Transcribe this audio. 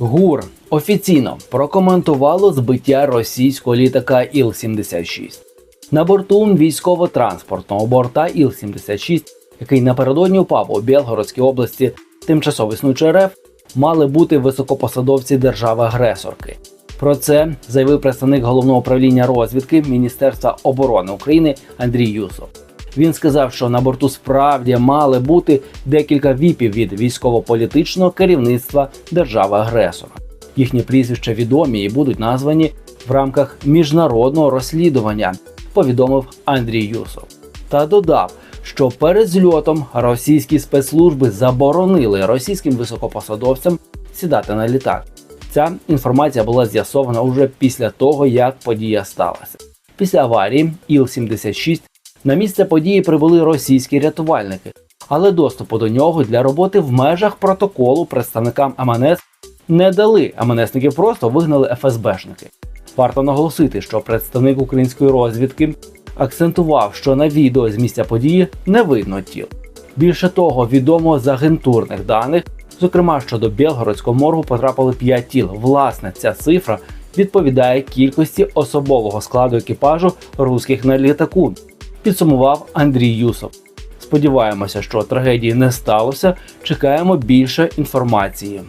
ГУР офіційно прокоментувало збиття російського літака Іл-76. На борту військово-транспортного борта Іл-76, який напередодні упав у Білгородській області тимчасово існуючої РФ, мали бути високопосадовці держави-агресорки. Про це заявив представник головного управління розвідки Міністерства оборони України Андрій Юсов. Він сказав, що на борту справді мали бути декілька віпів від військово-політичного керівництва держави-агресора. Їхні прізвища відомі і будуть названі в рамках міжнародного розслідування, повідомив Андрій Юсов. Та додав, що перед зльотом російські спецслужби заборонили російським високопосадовцям сідати на літак. Ця інформація була з'ясована уже після того, як подія сталася. Після аварії Іл-76 на місце події прибули російські рятувальники, але доступу до нього для роботи в межах протоколу представникам МНС не дали. МНСники просто вигнали ФСБшники. Варто наголосити, що представник української розвідки акцентував, що на відео з місця події не видно тіл. Більше того, відомо з агентурних даних, зокрема, що до Білгородського моргу потрапили 5 тіл. Власне, ця цифра відповідає кількості особового складу екіпажу русських на літаку, підсумував Андрій Юсов. Сподіваємося, що трагедії не сталося. Чекаємо більше інформації.